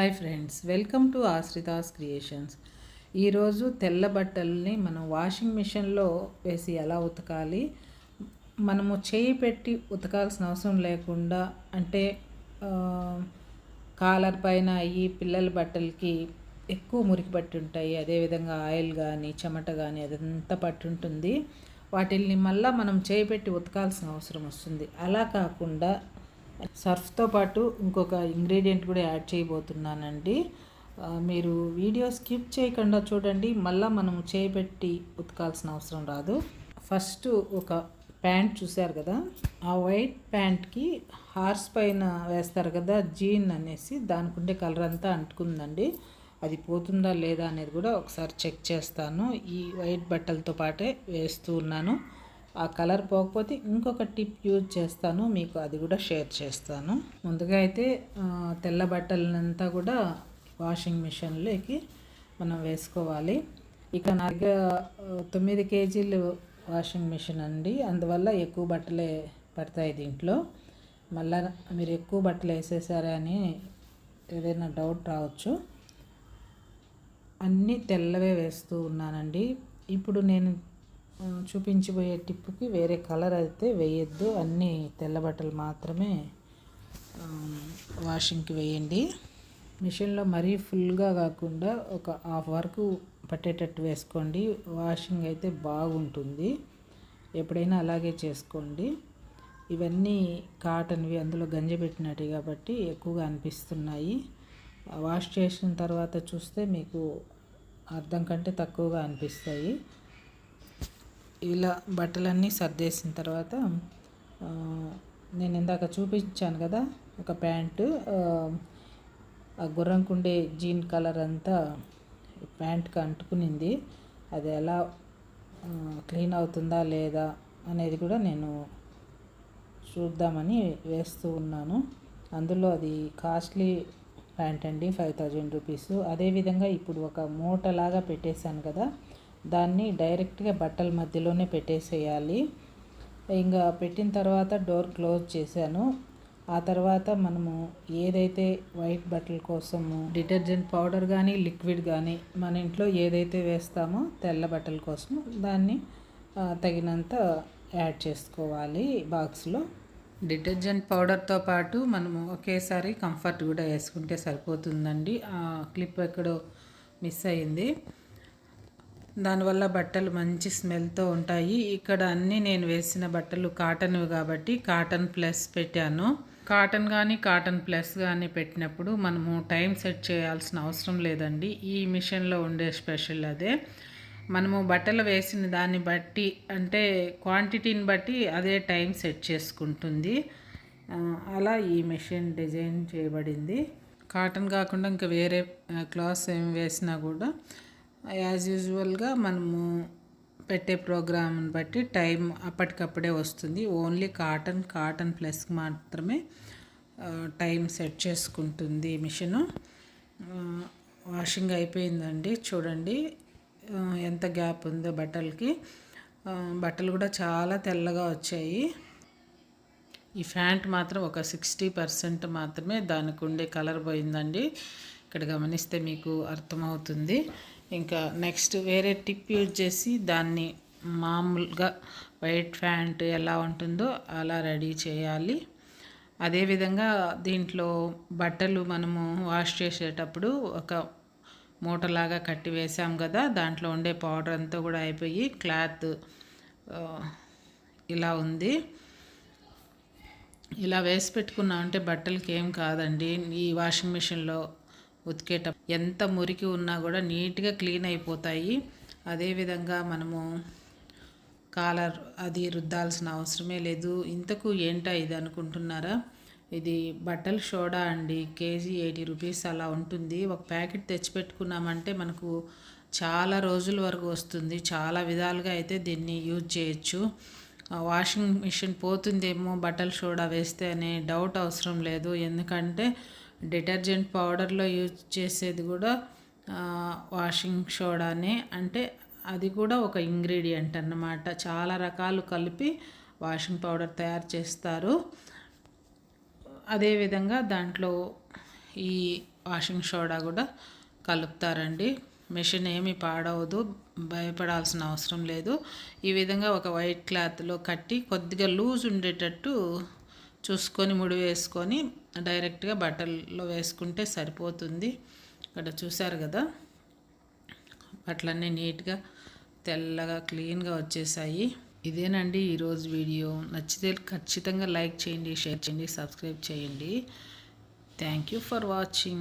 Hi friends welcome to Ashrita's creations. ఈరోజు తెల్ల బట్టల్ని మనం వాషింగ్ మిషన్లో వేసి ఎలా ఉతకాలి? మనము చేయి పెట్టి ఉతకాల్సిన అవసరం లేకుండా అంటే కాలర్ పైన అయ్యి పిల్లల బట్టలకి ఎక్కువ మురికి పట్టి ఉంటాయి. అదేవిధంగా ఆయిల్ కానీ చెమట కానీ అదంతా పట్టి ఉంటుంది. వాటిల్ని మళ్ళీ మనం చేయి పెట్టి ఉతకాల్సిన అవసరం వస్తుంది. అలా కాకుండా సర్ఫ్తో పాటు ఇంకొక ఇంగ్రీడియంట్ కూడా యాడ్ చేయబోతున్నానండి. మీరు వీడియో స్కిప్ చేయకుండా చూడండి. మళ్ళీ మనం చేయి పెట్టి ఉతకాల్సిన అవసరం రాదు. ఫస్ట్ ఒక ప్యాంట్ చూశారు కదా? ఆ వైట్ ప్యాంట్కి హార్స్ పైన వేస్తారు కదా జీన్ అనేసి దానికి ఉండే కలర్ అంతా అంటుకుందండి. అది పోతుందా లేదా అనేది కూడా ఒకసారి చెక్ చేస్తాను. ఈ వైట్ బట్టలతో పాటే వేస్తూ ఉన్నాను. ఆ కలర్ పోకపోతే ఇంకొక టిప్ యూజ్ చేస్తాను మీకు అది కూడా షేర్ చేస్తాను. ముందుగా అయితే తెల్ల బట్టలనంతా కూడా వాషింగ్ మిషన్లోకి మనం వేసుకోవాలి. ఇక నా దగ్గర తొమ్మిది కేజీలు వాషింగ్ మిషన్ అండి. అందువల్ల ఎక్కువ బట్టలే పడతాయి దీంట్లో. మళ్ళా మీరు ఎక్కువ బట్టలు వేసేసారా అని ఏదైనా డౌట్ రావచ్చు. అన్నీ తెల్లవే వేస్తూ ఉన్నానండి. ఇప్పుడు నేను చూపించబోయే టిప్పుకి వేరే కలర్ అయితే వేయొద్దు. అన్నీ తెల్ల బట్టలు మాత్రమే వాషింగ్కి వేయండి. మిషన్లో మరీ ఫుల్గా కాకుండా ఒక హాఫ్ వరకు పట్టేటట్టు వేసుకోండి. వాషింగ్ అయితే బాగుంటుంది. ఎప్పుడైనా అలాగే చేసుకోండి. ఇవన్నీ కాటన్వి అందులో గంజి పెట్టినట్టు కాబట్టి ఎక్కువగా అనిపిస్తున్నాయి. వాష్ చేసిన తర్వాత చూస్తే మీకు అర్థం కంటే తక్కువగా అనిపిస్తాయి. ఇలా బట్టలన్నీ సర్దేసిన తర్వాత నేను ఇందాక చూపించాను కదా ఒక ప్యాంటు ఆ, గుర్రంకుండే జీన్ కలర్ అంతా ప్యాంట్కి అంటుకునింది. అది ఎలా క్లీన్ అవుతుందా లేదా అనేది కూడా నేను చూద్దామని వేస్తూ ఉన్నాను. అందులో అది కాస్ట్లీ ప్యాంట్ అండి ఫైవ్ థౌజండ్ రూపీస్. అదేవిధంగా ఇప్పుడు ఒక మూటలాగా పెట్టేశాను కదా దాన్ని డైరెక్ట్గా బట్టల మధ్యలోనే పెట్టేసేయాలి. ఇంకా పెట్టిన తర్వాత డోర్ క్లోజ్ చేశాను. ఆ తర్వాత మనము ఏదైతే వైట్ బట్టల కోసము డిటర్జెంట్ పౌడర్ కానీ లిక్విడ్ కానీ మన ఇంట్లో ఏదైతే వేస్తామో తెల్ల బట్టల కోసం దాన్ని తగినంత యాడ్ చేసుకోవాలి బాక్స్లో. డిటర్జెంట్ పౌడర్తో పాటు మనము ఒకేసారి కంఫర్ట్ కూడా వేసుకుంటే సరిపోతుందండి. ఆ క్లిప్ ఎక్కడో మిస్ అయింది. దానివల్ల బట్టలు మంచి స్మెల్తో ఉంటాయి. ఇక్కడ అన్నీ నేను వేసిన బట్టలు కాటన్వి కాబట్టి కాటన్ ప్లస్ పెట్టాను. కాటన్ కానీ కాటన్ ప్లస్ కానీ పెట్టినప్పుడు మనము టైం సెట్ చేయాల్సిన అవసరం లేదండి. ఈ మిషన్లో ఉండే స్పెషల్ అదే. మనము బట్టలు వేసిన దాన్ని బట్టి అంటే క్వాంటిటీని బట్టి అదే టైం సెట్ చేసుకుంటుంది. అలా ఈ మెషిన్ డిజైన్ చేయబడింది. కాటన్ కాకుండా ఇంకా వేరే క్లాత్స్ ఏం వేసినా కూడా యాజ్ యూజువల్గా మనము పెట్టే ప్రోగ్రామ్ని బట్టి టైం అప్పటికప్పుడే వస్తుంది. ఓన్లీ కాటన్ కాటన్ ప్లస్ మాత్రమే టైం సెట్ చేసుకుంటుంది మిషను. వాషింగ్ అయిపోయిందండి. చూడండి ఎంత గ్యాప్ ఉందో బట్టలకి. బట్టలు కూడా చాలా తెల్లగా వచ్చాయి. ఈ ఫ్యాంట్ మాత్రం ఒక సిక్స్టీ పర్సెంట్ మాత్రమే దానికి ఉండే కలర్ పోయిందండి. ఇక్కడ గమనిస్తే మీకు అర్థమవుతుంది. ఇంకా నెక్స్ట్ వేరే టిప్ యూజ్ చేసి దాన్ని మామూలుగా వైట్ ప్యాంట్ ఎలా ఉంటుందో అలా రెడీ చేయాలి. అదేవిధంగా దీంట్లో బట్టలు మనము వాష్ చేసేటప్పుడు ఒక మూటలాగా కట్టి వేసాం కదా దాంట్లో ఉండే పౌడర్ అంతా కూడా అయిపోయి క్లాత్ ఇలా ఉంది. ఇలా వేసి పెట్టుకున్నామంటే బట్టలకి ఏం కాదండి. ఈ వాషింగ్ మిషన్లో ఉతికేట ఎంత మురికి ఉన్నా కూడా నీట్గా క్లీన్ అయిపోతాయి. అదేవిధంగా మనము కాలర్ అది రుద్దాల్సిన అవసరమే లేదు. ఇంతకు ఏంటా ఇది అనుకుంటున్నారా? ఇది బట్టల సోడా అండి. కేజీ ఎయిటీ రూపీస్ అలా ఉంటుంది. ఒక ప్యాకెట్ తెచ్చిపెట్టుకున్నామంటే మనకు చాలా రోజుల వరకు వస్తుంది. చాలా విధాలుగా అయితే దీన్ని యూజ్ చేయొచ్చు. వాషింగ్ మిషన్ పోతుందేమో బట్టల సోడా వేస్తే అనే డౌట్ అవసరం లేదు. ఎందుకంటే డిటర్జెంట్ పౌడర్లో యూజ్ చేసేది కూడా వాషింగ్ సోడానే. అంటే అది కూడా ఒక ఇంగ్రీడియంట్ అన్నమాట. చాలా రకాలు కలిపి వాషింగ్ పౌడర్ తయారు చేస్తారు. అదేవిధంగా దాంట్లో ఈ వాషింగ్ సోడా కూడా కలుపుతారండి. మెషిన్ ఏమి పాడవదు భయపడాల్సిన అవసరం లేదు. ఈ విధంగా ఒక వైట్ క్లాత్లో కట్టి కొద్దిగా లూజ్ ఉండేటట్టు చూసుకొని ముడి వేసుకొని డైరెక్ట్గా బట్టల్లో వేసుకుంటే సరిపోతుంది. ఇక్కడ చూసారు కదా? బట్టలన్నీ నీట్గా తెల్లగా క్లీన్గా వచ్చేసాయి. ఇదేనండి ఈరోజు వీడియో. నచ్చితే ఖచ్చితంగా లైక్ చేయండి షేర్ చేయండి సబ్స్క్రైబ్ చేయండి. Thank you for watching.